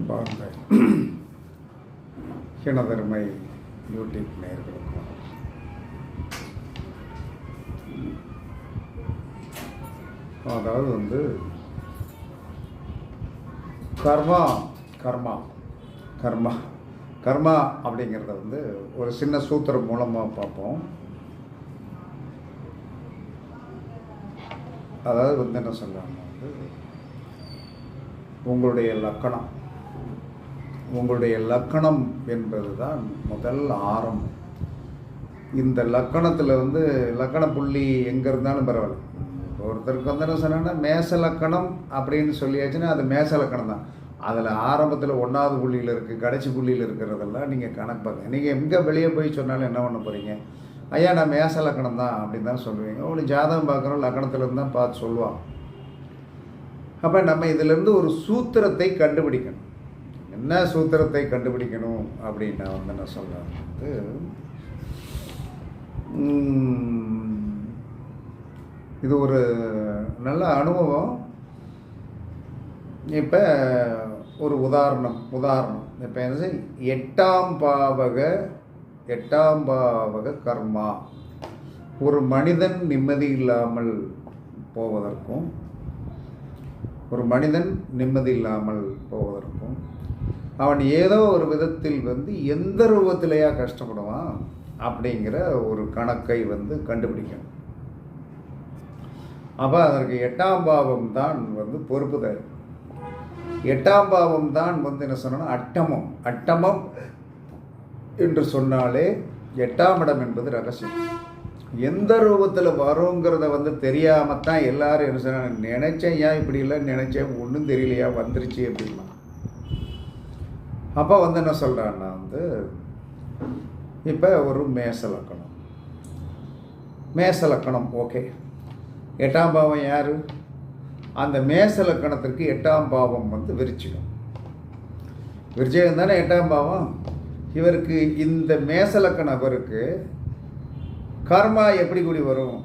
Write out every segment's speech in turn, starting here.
அன்பார்ந்த ஹினதர்மை யூடியூப் நேயர்களுக்கும் அதாவது வந்து கர்மா கர்மா கர்மா கர்மா அப்படிங்கிறத வந்து ஒரு சின்ன சூத்திரம் மூலமாக பார்ப்போம். அதாவது வந்து என்ன சொல்கிறாங்க வந்து உங்களுடைய லக்கணம் உங்களுடைய லக்கணம் என்பது தான் முதல் ஆரம்பம் இந்த லக்கணத்தில் வந்து லக்கண புள்ளி எங்கே இருந்தாலும் பரவாயில்ல. ஒருத்தருக்கு வந்து என்ன சொன்னாங்கன்னா மேச லக்கணம் அப்படின்னு சொல்லியாச்சுன்னா அது மேச லக்கணம் தான். அதில் ஆரம்பத்தில் ஒன்றாவது புள்ளியில் இருக்குது கடைசி புள்ளியில் இருக்கிறதெல்லாம் நீங்கள் கணக்கு பார்க்க. நீங்கள் எங்கே வெளியே போய் சொன்னாலும் என்ன பண்ண போகிறீங்க ஐயா நான் மேச லக்கணம் தான் அப்படின்னு தான் சொல்லுவீங்க. உங்களுக்கு ஜாதகம் பார்க்குறோம் லக்கணத்துலேருந்து தான் பார்த்து சொல்லுவான். அப்போ நம்ம இதிலேருந்து ஒரு சூத்திரத்தை கண்டுபிடிக்கணும். என்ன சூத்திரத்தை கண்டுபிடிக்கணும் அப்படின்னு நான் வந்து நான் சொல்கிறேன் வந்து இது ஒரு நல்ல அனுபவம். இப்போ ஒரு உதாரணம் உதாரணம். இப்போ என்ன எட்டாம் பாவக எட்டாம் பாவக கர்மா. ஒரு மனிதன் நிம்மதி இல்லாமல் போவதற்கும் ஒரு மனிதன் நிம்மதி இல்லாமல் போவதற்கும் அவன் ஏதோ ஒரு விதத்தில் வந்து எந்த ரூபத்திலையா கஷ்டப்படுவான் அப்படிங்கிற ஒரு கணக்கை வந்து கண்டுபிடிக்கணும். அப்போ அதற்கு எட்டாம் பாவம் தான் வந்து பொறுப்பு தரும் எட்டாம் பாவம் தான் வந்து என்ன சொன்னா அட்டமம். அட்டமம் என்று சொன்னாலே எட்டாம் இடம் என்பது ரகசியம். எந்த ரூபத்தில் வருங்கிறத வந்து தெரியாமல் தான் எல்லாரும் என்ன சொன்னாங்க நினைச்சேன் ஏன் இப்படி இல்லை நினைச்சேன் ஒன்றும் தெரியலையா வந்துருச்சு அப்படின்னா அப்போ வந்து என்ன சொல்கிறான்னா வந்து இப்போ ஒரு மேச லக்கணம். மேச லக்கணம் ஓகே எட்டாம் பாவம் யார்? அந்த மேச லக்கணத்திற்கு எட்டாம் பாவம் வந்து விருச்சிகம். விருச்சிகம் தானே எட்டாம் பாவம்? இவருக்கு இந்த மேச அவருக்கு கர்மா எப்படி கூடி வரும்?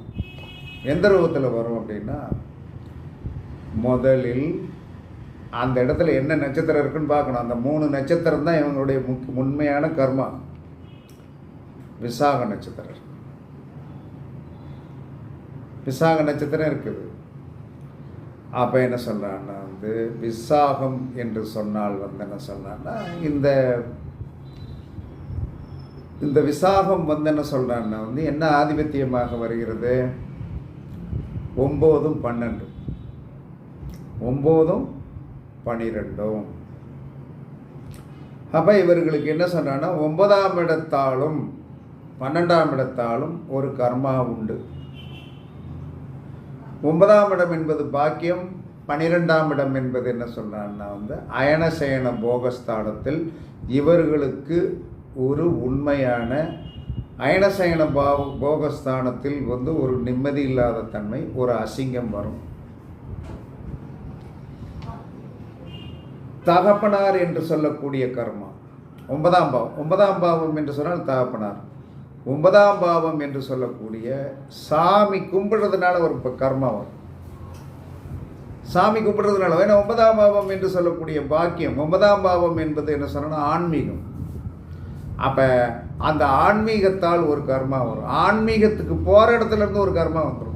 எந்த ரூபத்தில் வரும் அப்படின்னா முதலில் அந்த இடத்துல என்ன நட்சத்திரம் இருக்குன்னு பார்க்கணும். அந்த மூணு நட்சத்திரம் தான் இவங்களுடைய முக் உண்மையான கர்மா. விசாக நட்சத்திரம். விசாக நட்சத்திரம் இருக்குது. அப்போ என்ன சொல்கிறான்னா வந்து விசாகம் என்று சொன்னால் வந்து என்ன சொன்னான்னா இந்த இந்த விசாகம் வந்து என்ன சொல்கிறான்னா வந்து என்ன ஆதிபத்தியமாக வருகிறது? ஒம்போதும் பன்னெண்டு ஒம்போதும் பனிரெண்டும். அப்போ இவர்களுக்கு என்ன சொன்னான்னா ஒன்பதாம் இடத்தாலும் பன்னெண்டாம் இடத்தாலும் ஒரு கர்மா உண்டு. ஒன்பதாம் இடம் என்பது பாக்கியம் பனிரெண்டாம் இடம் என்பது என்ன சொன்னான்னா வந்து அயனசயன போகஸ்தானத்தில் இவர்களுக்கு ஒரு உண்மையான அயனசயன பாவ போகஸ்தானத்தில் வந்து ஒரு நிம்மதி இல்லாத தன்மை ஒரு அசிங்கம் வரும். தகப்பனார் என்று சொல்லக்கூடிய கர்மா. ஒன்பதாம் பாவம். ஒன்பதாம் பாவம் என்று சொன்னால் தகப்பனார். ஒன்பதாம் பாவம் என்று சொல்லக்கூடிய சாமி கும்பிடுறதுனால ஒரு கர்மா வரும். சாமி கும்பிடுறதுனால ஏன்னா ஒன்பதாம் பாவம் என்று சொல்லக்கூடிய பாக்கியம் ஒன்பதாம் பாவம் என்பது என்ன சொன்னால் ஆன்மீகம். அப்போ அந்த ஆன்மீகத்தால் ஒரு கர்மா வரும். ஆன்மீகத்துக்கு போகிற இடத்துல இருந்து ஒரு கர்மா வந்துடும்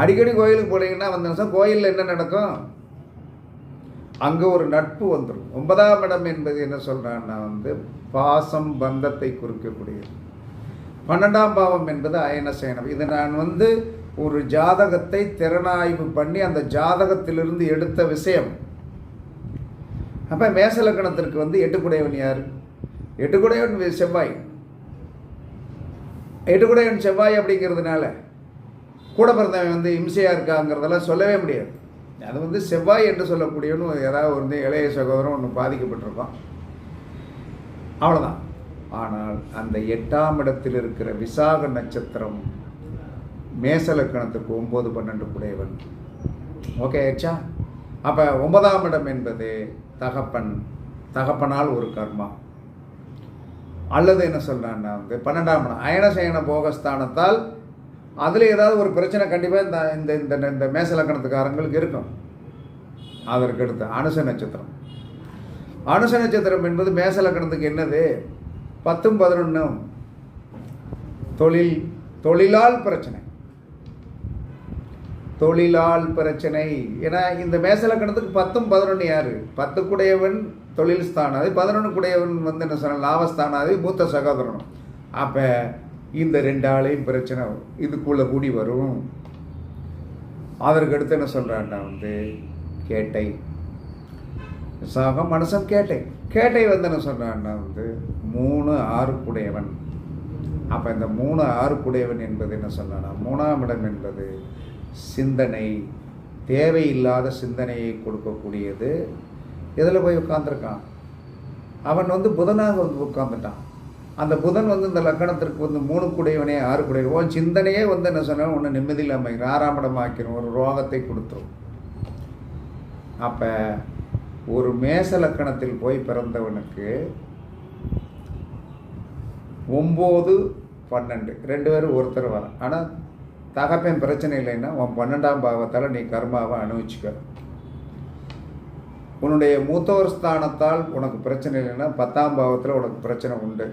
அடிக்கடி கோயிலுக்கு போனீங்கன்னா வந்து கோயிலில் என்ன நடக்கும்? அங்கே ஒரு நட்பு வந்துடும் ஒன்பதாம் இடம் என்பது என்ன சொல்கிறான்னா வந்து பாசம் பந்தத்தை குறிக்கக்கூடியது. பன்னெண்டாம் பாவம் என்பது அயனசேனம். இது நான் வந்து ஒரு ஜாதகத்தை திறனாய்வு பண்ணி அந்த ஜாதகத்திலிருந்து எடுத்த விஷயம். அப்போ மேசலக்கணத்திற்கு வந்து எட்டுக்குடையவன் யார்? எட்டுக்குடையவன் செவ்வாய். எட்டுக்குடையவன் செவ்வாய் அப்படிங்கிறதுனால கூட பிறந்தவன் வந்து இம்சையாக இருக்காங்கிறதெல்லாம் சொல்லவே முடியாது. அது வந்து செவ்வாய் என்று சொல்லக்கூடியவனு ஏதாவது வந்து இளைய சகோதரம் ஒன்று பாதிக்கப்பட்டிருக்கோம் அவ்வளோதான் ஆனால் அந்த எட்டாம் இடத்தில் இருக்கிற விசாக நட்சத்திரம் மேசலக்கணத்துக்கு ஒம்பது பன்னெண்டு குடையவன் ஓகே ஆச்சா அப்போ ஒன்பதாம் இடம் என்பது தகப்பன் தகப்பனால் ஒரு கர்மா. அல்லது என்ன சொல்கிறான்னா வந்து பன்னெண்டாம் இடம். அயனசயன போகஸ்தானத்தால் அதில் ஏதாவது ஒரு பிரச்சனை கண்டிப்பாக இந்த இந்த இந்த இந்த மேசலக்கணத்துக்காரங்களுக்கு இருக்கும். அதற்கு அடுத்து அனுச நட்சத்திரம். அனுச நட்சத்திரம் என்பது மேசலக்கணத்துக்கு என்னது? பத்தும் பதினொன்றும் தொழில் தொழிலால் பிரச்சனை. தொழிலால் பிரச்சனை. ஏன்னா இந்த மேசலக்கணத்துக்கு பத்தும் பதினொன்று யார்? பத்துக்குடையவன் தொழில் ஸ்தானாதி பதினொன்றுக்குடையவன் வந்து என்ன சொன்னால் லாபஸ்தானாதி மூத்த சகோதரனும். அப்போ இந்த ரெண்டு ஆளையும் பிரச்சனை இதுக்குள்ளே கூடி வரும். அதற்கடுத்து என்ன சொல்கிறான்னா வந்து கேட்டை. சாகம் மனசம் கேட்டை. கேட்டை வந்து என்ன சொல்கிறான்னா வந்து மூணு ஆறுக்குடையவன். அப்போ இந்த மூணு ஆறுக்குடையவன் என்பது என்ன சொல்லனா மூணாம் இடம் என்பது சிந்தனை. தேவையில்லாத சிந்தனையை கொடுக்கக்கூடியது. எதில் போய் உட்காந்துருக்கான் அவன் வந்து புதனாக வந்து உட்காந்துட்டான் அந்த புதன் வந்து இந்த லக்கணத்திற்கு வந்து மூணு குடையவனே ஆறு குடையவன். உன் சிந்தனையே வந்து என்ன சொன்னால் ஒன்று நிம்மதி இல்லாமல் ஆறாம் இடம் ஆக்கிரும் ஒரு ரோகத்தை கொடுத்துரும். அப்போ ஒரு மேச லக்கணத்தில் போய் பிறந்தவனுக்கு ஒம்பது பன்னெண்டு. ரெண்டு பேரும் ஒருத்தர் வர. ஆனால் தகப்பன் பிரச்சனை இல்லைன்னா உன் பன்னெண்டாம் பாவத்தால் நீ கர்மாவை அனுபவிச்சுக்க. உன்னுடைய மூத்தோர் ஸ்தானத்தால் உனக்கு பிரச்சனை இல்லைன்னா பத்தாம் பாவத்தில் உனக்கு பிரச்சனை உண்டு.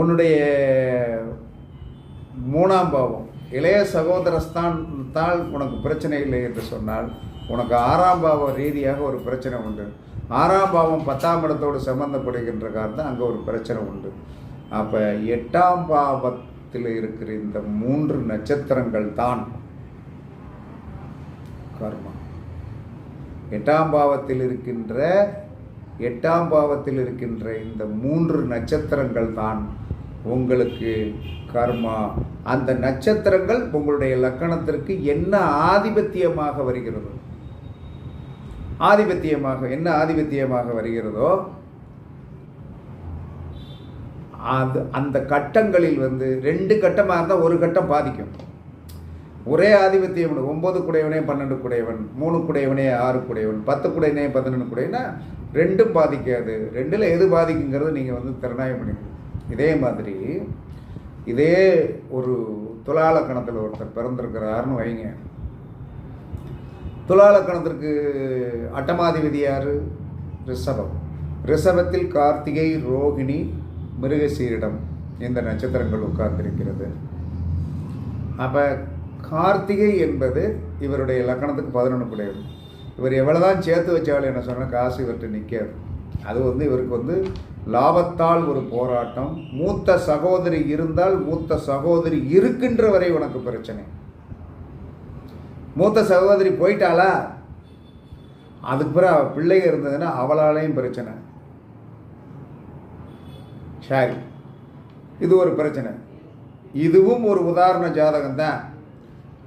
உன்னுடைய மூணாம் பாவம். இளைய சகோதரஸ்தான் தான் உனக்கு பிரச்சனை இல்லை என்று சொன்னால் உனக்கு ஆறாம் பாவம் ரீதியாக ஒரு பிரச்சனை உண்டு. ஆறாம் பாவம் பத்தாம் இடத்தோடு சம்பந்தப்படுகின்ற காரணம் அங்கே ஒரு பிரச்சனை உண்டு. அப்போ எட்டாம் பாவத்தில் இருக்கிற இந்த மூன்று நட்சத்திரங்கள் தான் கர்மா. எட்டாம் பாவத்தில் இருக்கின்ற எட்டாம் பாவத்தில் இருக்கின்ற இந்த மூன்று நட்சத்திரங்கள் தான் உங்களுக்கு கர்மா. அந்த நட்சத்திரங்கள் உங்களுடைய லக்கணத்திற்கு என்ன ஆதிபத்தியமாக வருகிறது ஆதிபத்தியமாக என்ன ஆதிபத்தியமாக வருகிறதோ அது அந்த கட்டங்களில் வந்து ரெண்டு கட்டமாக இருந்தால் ஒரு கட்டம் பாதிக்கும். ஒரே ஆதிபத்தியம் ஒன்பது குடையவனே பன்னெண்டு குடையவன் மூணு குடையவனே ஆறு குடையவன் பத்து குடையனே பதினொன்று குடையனா ரெண்டும் பாதிக்காது. ரெண்டில் எது பாதிக்குங்கிறது நீங்கள் வந்து திறனாயம் பண்ணிக்கணும். இதே மாதிரி இதே ஒரு துலாலக்கணத்தில் ஒருத்தர் பிறந்திருக்கிறாருன்னு வைங்க. துலாலக்கணத்திற்கு அட்டமாதிபதி யார்? ரிஷபம். ரிஷபத்தில் கார்த்திகை ரோகிணி மிருகசீரிடம் இந்த நட்சத்திரங்கள் உட்கார்ந்திருக்கிறது. அப்போ கார்த்திகை என்பது இவருடைய லக்கணத்துக்கு பதினொன்று கிடையாது இவர் எவ்வளோ தான் சேர்த்து வச்சாலும் என்ன சொன்னால் காசு இவர்கிட்ட நிற்காது அது வந்து இவருக்கு வந்து லாபத்தால் ஒரு போராட்டம் மூத்த சகோதரி இருந்தால் மூத்த சகோதரி இருக்கின்ற வரை உனக்கு பிரச்சனை. மூத்த சகோதரி போயிட்டாளா? அதுக்கு பிறகு அவள் பிள்ளைங்க இருந்ததுன்னா அவளாலையும் பிரச்சனை. சரி. இது ஒரு பிரச்சனை. இதுவும் ஒரு உதாரண ஜாதகம் தான்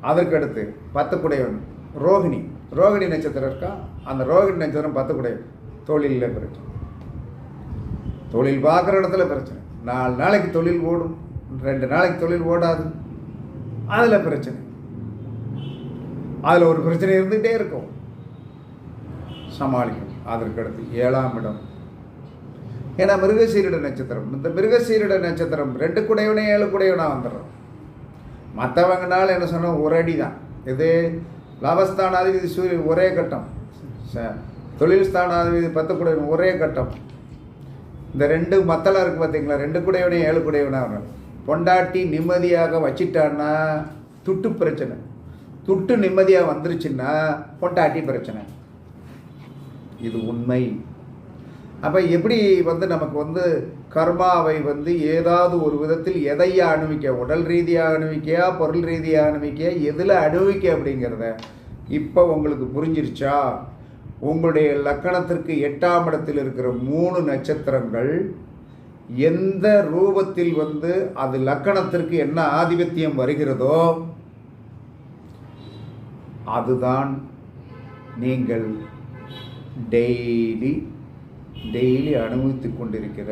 அதற்கடுத்து பத்துக்குடையவன் ரோஹிணி. ரோகிணி நட்சத்திரம் இருக்கா? அந்த ரோகிணி நட்சத்திரம் பத்தக்கூடாது தொழிலில் பிரச்சனை. தொழில் பார்க்குற இடத்துல பிரச்சனை. நாலு நாளைக்கு தொழில் ஓடும். ரெண்டு நாளைக்கு தொழில் ஓடாது. அதில் பிரச்சனை. அதில் ஒரு பிரச்சனை இருந்துகிட்டே இருக்கும். சமாளிக்கணும். அதற்கடுத்து ஏழாம் இடம். ஏன்னா மிருகசீரிட நட்சத்திரம். இந்த மிருகசீரிட நட்சத்திரம் ரெண்டு குடையவனே ஏழு குடையவனாக வந்துடுறோம் மற்றவங்கனால என்ன சொன்னால் ஒரு அடி தான் இது லாபஸ்தானாதிபதி சூரியன் ஒரே கட்டம். ச- தொழில் ஸ்தானாதிபதி பத்து குடையவன் ஒரே கட்டம். இந்த ரெண்டு மத்தலாக இருக்குது பார்த்தீங்களா ரெண்டு குடையவனையும் ஏழு குடையவனாக வரும் பொண்டாட்டி நிம்மதியாக வச்சிட்டான்னா துட்டு பிரச்சனை. துட்டு நிம்மதியாக வந்துருச்சுன்னா பொண்டாட்டி பிரச்சனை. இது உண்மை. அப்போ எப்படி வந்து நமக்கு வந்து கர்மாவை வந்து ஏதாவது ஒரு விதத்தில் எதையா அனுபவிக்க உடல் ரீதியாக அனுபவிக்கையா பொருள் ரீதியாக அனுபவிக்கையா எதில் அனுபவிக்க அப்படிங்கிறத இப்போ உங்களுக்கு புரிஞ்சிருச்சா? உங்களுடைய லக்கணத்திற்கு எட்டாம் இடத்தில் இருக்கிற மூணு நட்சத்திரங்கள் எந்த ரூபத்தில் வந்து அது லக்கணத்திற்கு என்ன ஆதிபத்தியம் வருகிறதோ அதுதான் நீங்கள் டெய்லி டெய்லி அனுபவித்து கொண்டிருக்கிற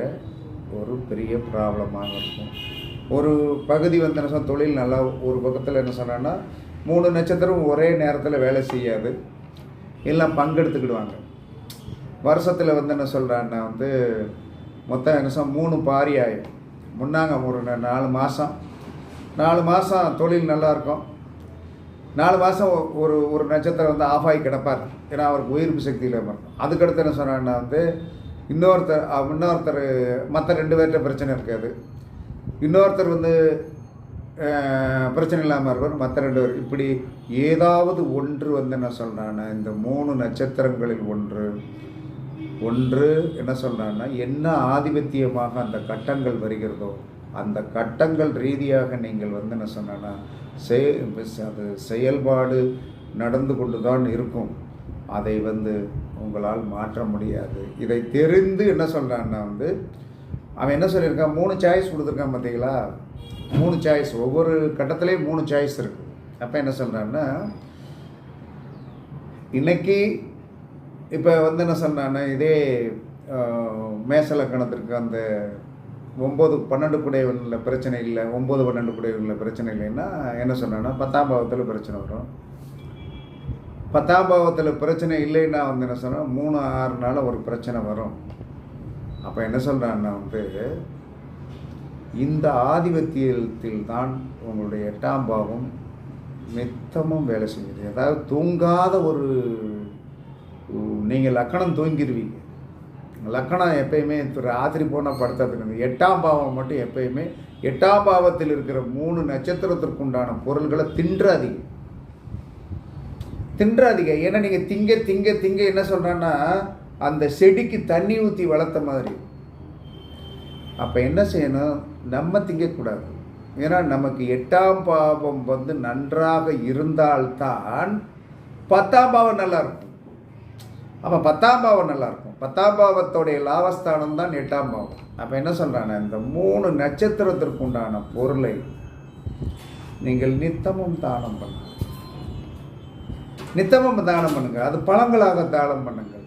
ஒரு பெரிய ப்ராப்ளமாக இருக்கும். ஒரு பகுதி வந்து என்ன சொன்னால் தொழில் நல்லா ஒரு பக்கத்தில் என்ன சொன்னான்னா மூணு நட்சத்திரம் ஒரே நேரத்தில் வேலை செய்யாது. எல்லாம் பங்கெடுத்துக்கிடுவாங்க. வருஷத்தில் வந்து என்ன சொல்கிறான்னா வந்து மொத்தம் என்ன சொன்னால் மூணு பாரி ஆயிடும் முன்னாங்க ஒரு நாலு மாதம் நாலு மாதம் தொழில் நல்லா இருக்கும். நாலு மாதம் ஒரு ஒரு நட்சத்திரம் வந்து ஆஃப் ஆகி கிடப்பார். ஏன்னா அவருக்கு உயிர்ப்பு சக்தியில் இருக்கும். அதுக்கடுத்து என்ன சொன்னான்னா வந்து இன்னொருத்தர் இன்னொருத்தர் மற்ற ரெண்டு பேர்கிட்ட பிரச்சனை இருக்காது இன்னொருத்தர் வந்து பிரச்சனை இல்லாமல் இருப்பார் மற்ற ரெண்டு பேர். இப்படி ஏதாவது ஒன்று வந்து என்ன சொல்கிறான்னா இந்த மூணு நட்சத்திரங்களில் ஒன்று ஒன்று என்ன சொல்கிறான்னா என்ன ஆதிபத்தியமாக அந்த கட்டங்கள் வருகிறதோ அந்த கட்டங்கள் ரீதியாக நீங்கள் வந்து என்ன சொன்னா செய் அது செயல்பாடு நடந்து கொண்டு தான் இருக்கும். அதை வந்து உங்களால் மாற்ற முடியாது. இதை தெரிந்து என்ன சொல்கிறான்னா வந்து அவன் என்ன சொல்லியிருக்கான்? மூணு சாய்ஸ் கொடுத்துருக்கான் பார்த்தீங்களா? மூணு சாய்ஸ் ஒவ்வொரு கட்டத்துலேயும் மூணு சாய்ஸ் இருக்குது அப்போ என்ன சொல்கிறான்னா இன்னைக்கு இப்போ வந்து என்ன சொல்கிறான்னா இதே மேசலக்கணத்திற்கு அந்த ஒம்பது பன்னெண்டு குடையவனில் பிரச்சனை இல்லை ஒம்பது பன்னெண்டு குடையவனில் பிரச்சனை இல்லைன்னா என்ன சொன்னான்னா பத்தாம் பாவத்தில் பிரச்சனை வரும். பத்தாம் பாவத்தில் பிரச்சனை இல்லைன்னா வந்து என்ன சொன்னால் மூணு ஆறு நாள் ஒரு பிரச்சனை வரும். அப்போ என்ன சொல்கிறான்னா வந்து இந்த ஆதிபத்தியத்தில் தான் உங்களுடைய எட்டாம் பாவம் மித்தமும் வேலை செய்யுது. அதாவது தூங்காத ஒரு நீங்கள் லக்கணம் தூங்கிடுவீங்க லக்கணம் எப்பயுமே ராத்திரி போனால் படுத்தது எட்டாம் பாவம் மட்டும் எப்பயுமே எட்டாம் பாவத்தில் இருக்கிற மூணு நட்சத்திரத்திற்குண்டான பொருள்களை தின்றாதீங்க. தின்றாதீங்க. ஏன்னா நீங்கள் திங்க திங்க திங்க என்ன சொல்கிறேன்னா அந்த செடிக்கு தண்ணி ஊற்றி வளர்த்த மாதிரி. அப்போ என்ன செய்யணும்? நம்ம திங்கக்கூடாது. ஏன்னா நமக்கு எட்டாம் பாவம் வந்து நன்றாக இருந்தால்தான் பத்தாம் பாவம் நல்லாயிருக்கும். அப்போ பத்தாம் பாவம் நல்லாயிருக்கும். பத்தாம் பாவத்தோடைய லாபஸ்தானம் தான் எட்டாம் பாவம். அப்போ என்ன சொல்கிறாங்க இந்த மூணு நட்சத்திரத்திற்கு உண்டான பொருளை நீங்கள் நித்தமும் தானம் பண்ணலாம். நித்தமும் தானம் பண்ணுங்கள். அது பழங்களாக தானம் பண்ணுங்கள்.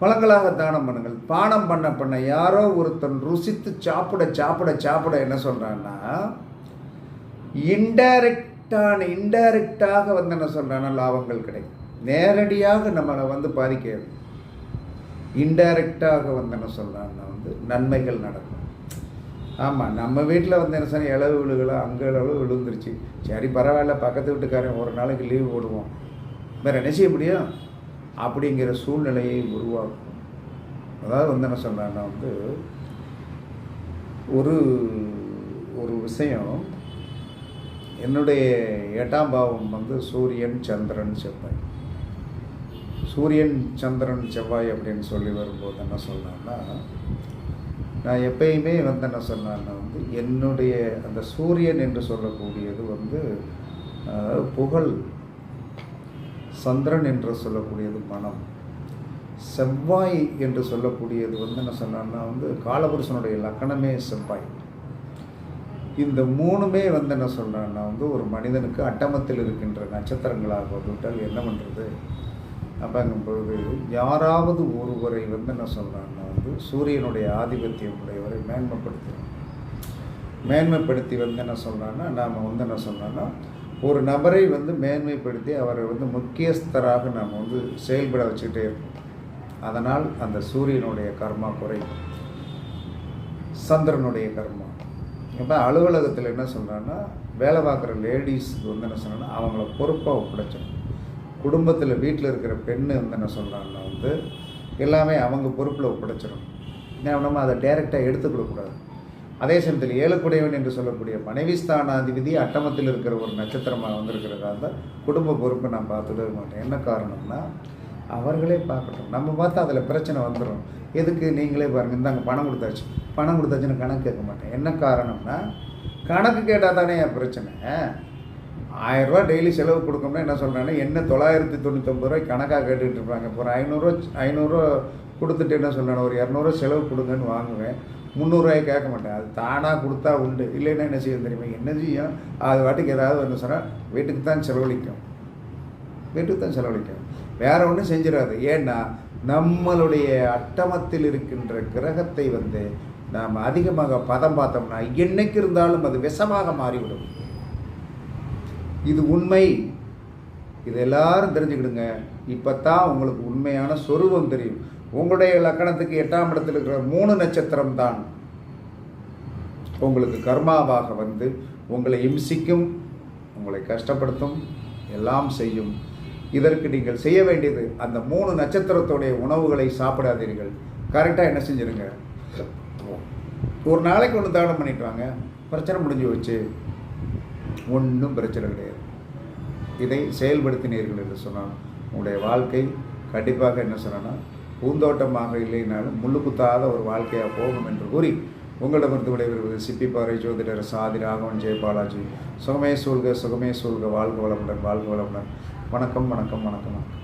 பழங்களாக தானம் பண்ணுங்கள். பானம் பண்ண பண்ண யாரோ ஒருத்தன் ருசித்து சாப்பிட சாப்பிட சாப்பிட என்ன சொல்கிறான்னா இன்டைரக்டான இன்டைரக்டாக வந்து என்ன சொல்கிறான்னா லாபங்கள் கிடைக்கும். நேரடியாக நம்மளை வந்து பாதிக்காது. இன்டைரக்டாக வந்து என்ன சொல்கிறான்னா வந்து நன்மைகள் நடக்கும். ஆமாம் நம்ம வீட்டில் வந்து என்ன சொன்னால் இளவு விழுகலாம் அங்கே இளவு விழுந்துருச்சு. சரி பரவாயில்ல பக்கத்து வீட்டுக்காரன் ஒரு நாளைக்கு லீவ் போடுவோம் வேறு என்ன செய்ய முடியும்? அப்படிங்கிற சூழ்நிலையை உருவாக்கும். அதாவது வந்து என்ன சொல்கிறேன்னா வந்து ஒரு ஒரு விஷயம் என்னுடைய எட்டாம் பாவம் வந்து சூரியன் சந்திரன் செவ்வாய். சூரியன் சந்திரன் செவ்வாய் அப்படின்னு சொல்லி வரும்போது என்ன சொன்னான்னா நான் எப்பயுமே வந்து என்ன சொன்னேன்னா வந்து என்னுடைய அந்த சூரியன் என்று சொல்லக்கூடியது வந்து புகழ். சந்திரன் என்று சொல்லக்கூடியது மனம் செவ்வாய் என்று சொல்லக்கூடியது வந்து என்ன சொன்னான்னா வந்து காலபுருஷனுடைய லக்கணமே செவ்வாய். இந்த மூணுமே வந்து என்ன சொல்கிறான்னா வந்து ஒரு மனிதனுக்கு அட்டமத்தில் இருக்கின்ற நட்சத்திரங்களாக விட்டால் என்ன பண்ணுறது அப்படிங்கும்பொழுது யாராவது ஒருவரை வந்து என்ன சொல்கிறான்னா வந்து சூரியனுடைய ஆதிபத்தியம் உடையவரை மேன்மைப்படுத்தணும் மேன்மைப்படுத்தி வந்து என்ன சொல்கிறான்னா நாம் வந்து என்ன சொல்கிறோன்னா ஒரு நபரை வந்து மேன்மைப்படுத்தி அவரை வந்து முக்கியஸ்தராக நாம் வந்து செயல்பட வச்சுக்கிட்டே இருக்கோம். அதனால் அந்த சூரியனுடைய கர்மா குறையும். சந்திரனுடைய கர்மா. இப்போ அலுவலகத்தில் என்ன சொல்கிறான்னா வேலை பார்க்குற லேடிஸுக்கு வந்து என்ன சொல்கிறாங்கன்னா அவங்கள பொறுப்பாக ஒப்படைச்சிடும் குடும்பத்தில் வீட்டில் இருக்கிற பெண்ணு வந்து என்ன சொல்கிறாங்கன்னா வந்து எல்லாமே அவங்க பொறுப்பில் ஒப்படைச்சிடும் ஏன் நம்ம அதை டைரெக்டாக எடுத்துக்கூடக்கூடாது அதே சமயத்தில் ஏழுக்குடையவன் என்று சொல்லக்கூடிய மனைவி ஸ்தானாதிபதி அட்டமத்தில் இருக்கிற ஒரு நட்சத்திரமாக வந்திருக்கிறதா தான் குடும்ப பொறுப்பை நான் பார்த்துடவே மாட்டேன். என்ன காரணம்னா அவர்களே பார்க்கட்டும். நம்ம பார்த்தா அதில் பிரச்சனை வந்துடும் எதுக்கு? நீங்களே பாருங்கள் இந்தாங்க பணம் கொடுத்தாச்சு. பணம் கொடுத்தாச்சுன்னு கணக்கு கேட்க மாட்டேன். என்ன காரணம்னா கணக்கு கேட்டால் தானே என் பிரச்சனை. ஆயிரரூவா டெய்லி செலவு கொடுக்கணும்னா என்ன சொல்கிறேன்னா என்ன தொள்ளாயிரத்தி தொண்ணூத்தொம்பது ரூபாய் கணக்காக கேட்டுகிட்டு இருப்பாங்க. இப்போ ஒரு ஐநூறுரூவா ஐநூறுரூவா கொடுத்துட்டு என்ன சொல்கிறேன் ஒரு இரநூறுவா செலவு கொடுங்கன்னு வாங்குவேன். முந்நூறுரூவாய் கேட்க மாட்டேன். அது தானாக கொடுத்தா உண்டு. இல்லைன்னா என்ன செய்யும் தெரியுமா? என்ன செய்யும்? அது வாட்டுக்கு ஏதாவது ஒன்று சொன்னால் வீட்டுக்கு தான் செலவழிக்கும். வீட்டுக்கு தான் செலவழிக்கும். வேற ஒன்றும் செஞ்சிடாது. ஏன்னா நம்மளுடைய அட்டமத்தில் இருக்கின்ற கிரகத்தை வந்து நாம் அதிகமாக பதம் பார்த்தோம்னா என்னைக்கு இருந்தாலும் அது விஷமாக மாறிவிடும். இது உண்மை. இது எல்லாரும் தெரிஞ்சுக்கிடுங்க. இப்போ தான் உங்களுக்கு உண்மையான சொருபம் தெரியும். உங்களுடைய லக்கணத்துக்கு எட்டாம் இடத்தில் இருக்கிற மூணு நட்சத்திரம் தான் உங்களுக்கு கர்மாவாக வந்து உங்களை இம்சிக்கும் உங்களை கஷ்டப்படுத்தும் எல்லாம் செய்யும். இதற்கு நீங்கள் செய்ய வேண்டியது அந்த மூணு நட்சத்திரத்துடைய உணவுகளை சாப்பிடாதீர்கள். கரெக்டாக என்ன செஞ்சிருங்க? ஒரு நாளைக்கு ஒன்று தானம் பண்ணிட்டு வாங்க. பிரச்சனை முடிஞ்சு வச்சு ஒன்றும் பிரச்சனை கிடையாது. இதை செயல்படுத்தினீர்கள் என்று சொன்னால் உங்களுடைய வாழ்க்கை கண்டிப்பாக என்ன சொன்னால் பூந்தோட்டமாக இல்லைனாலும் முள்ளு குத்தாத ஒரு வாழ்க்கையாக போகும் என்று கூறி உங்களிடமிருந்து விடைபெறுவது சிப்பிப்பாறை ஜோதிடர் சாதி ராகவன் ஜெயபாலாஜி சுகமே சூழ்க சுகமே சூழ்க. வாழ்க வளமுடன் வாழ்க வளமுடன். வணக்கம் வணக்கம் வணக்கம் வணக்கம்.